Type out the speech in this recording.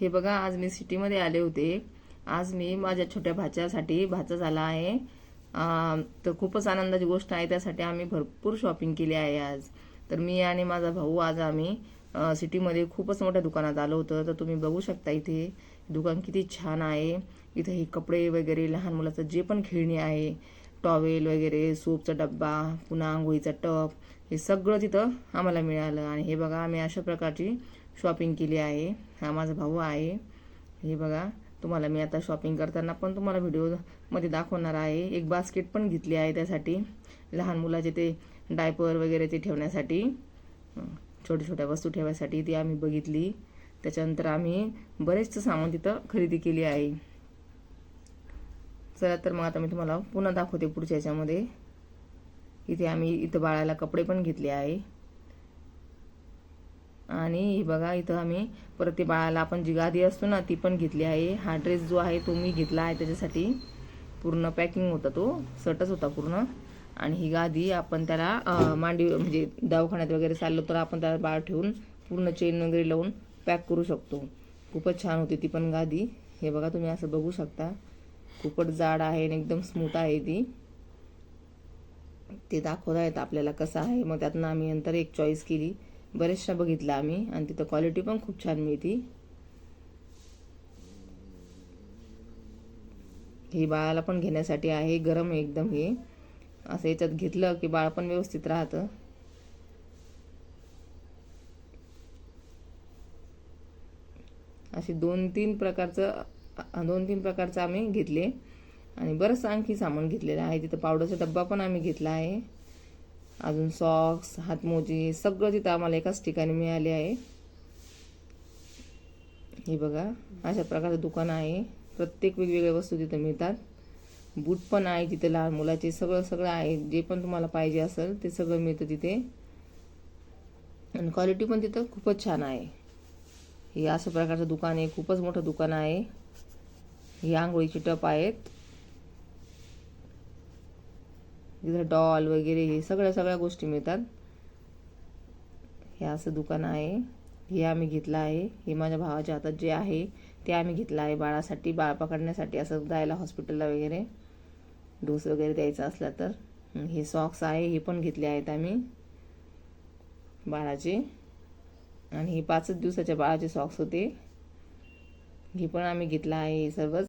हे बघा आज मी सिटीमध्ये आले होते. आज मी माझ्या छोट्या भाच्यासाठी भाचा झाला आहे. तर खूपच आनंदाची गोष्ट आहे त्यासाठी आम्ही भरपूर शॉपिंग केली आहे आज. तर मी आणि माझा भाऊ आज आम्ही सिटीमध्ये खूपच मोठ्या दुकानात आलो होतं. तर तुम्ही बघू शकता इथे दुकान किती छान आहे. इथे हे कपडे वगैरे लहान मुलाचं जे पण खेळणी आहे टॉवेल वगैरे सोपचा डब्बा पुन्हा आंघोळीचा टप हे सगळं तिथं आम्हाला मिळालं. आणि हे बघा आम्ही अशा प्रकारची शॉपिंग केली आहे. हा माझा भाऊ आहे. हे बघा तुम्हाला मी आता शॉपिंग करताना पण तुम्हाला व्हिडिओमध्ये दाखवणार आहे. एक बास्केट पण घेतली आहे त्यासाठी. लहान मुलाचे ते डायपर वगैरे ते ठेवण्यासाठी. छोट्या छोट्या वस्तू ठेवायसाठी ती आम्ही बघितली. त्याच्यानंतर आम्ही बरेचसं सामान तिथं खरेदी केली आहे. चला तर मग आता मी तुम्हाला पुन्हा दाखवते पुढच्या याच्यामध्ये. इथे आम्ही इथं बाळाला कपडे पण घेतले आहे. आणि बघा इथं आम्ही परत ते बाळाला आपण जी गादी असतो ना ती पण घेतली आहे. हा ड्रेस जो आहे तो मी घेतला आहे. त्याच्यासाठी पूर्ण पॅकिंग होता तो सटच होता पूर्ण. आणि ही गादी आपण त्याला मांडी म्हणजे दवाखान्यात वगैरे चाललो तर आपण त्याला बाळ ठेवून पूर्ण चेन वगैरे लावून पॅक करू शकतो. खूपच छान होती ती पण गादी. हे बघा तुम्ही असं बघू शकता. खूपच जाड आहे आणि एकदम स्मूथ आहे ती. ते दाखवत आहेत आपल्याला कसं आहे. मग त्यातनं आम्ही नंतर एक चॉईस केली. बरेचशा बघितलं आम्ही आणि तिथं क्वालिटी पण खूप छान मिळती. हे बाळाला पण घेण्यासाठी आहे. गरम एकदम हे. असं याच्यात घेतलं की बाळ पण व्यवस्थित राहतं. असे दोन तीन प्रकारचं दोन तीन प्रकारचं आम्ही घेतले. आणि बरंच आणखी सामान घेतलेलं आहे. तिथं पावडरचा डब्बा पण आम्ही घेतला आहे. अजून सॉक्स हातमोजे सगळं तिथं आम्हाला एकाच ठिकाणी मिळाले आहे. हे बघा अशा प्रकारचं दुकान आहे. प्रत्येक वेगवेगळ्या वस्तू तिथं मिळतात. बूट पण आहे तिथे लहान मुलाचे सगळं सगळं आहे. जे पण तुम्हाला पाहिजे असेल ते सगळं मिळतं तिथे. आणि क्वालिटी पण तिथं खूपच छान आहे. हे असं प्रकारचं दुकान आहे. खूपच मोठं दुकान आहे. हे आंघोळीचे टप आहेत. तिथं डॉल वगैरे हे सगळ्या सगळ्या गोष्टी मिळतात. हे असं दुकान आहे. हे आम्ही घेतलं आहे. हे माझ्या भावाच्या हातात जे आहे ते आम्ही घेतलं आहे बाळासाठी बाळ पकडण्यासाठी असं जायला हॉस्पिटलला वगैरे. डोस वगैरे द्यायचा असला तर. हे सॉक्स आहे हे पण घेतले आहेत आम्ही बाळाचे. आणि हे पाचच दिवसाच्या बाळाचे सॉक्स होते. हे पण आम्ही घेतलं आहे हे सर्वच.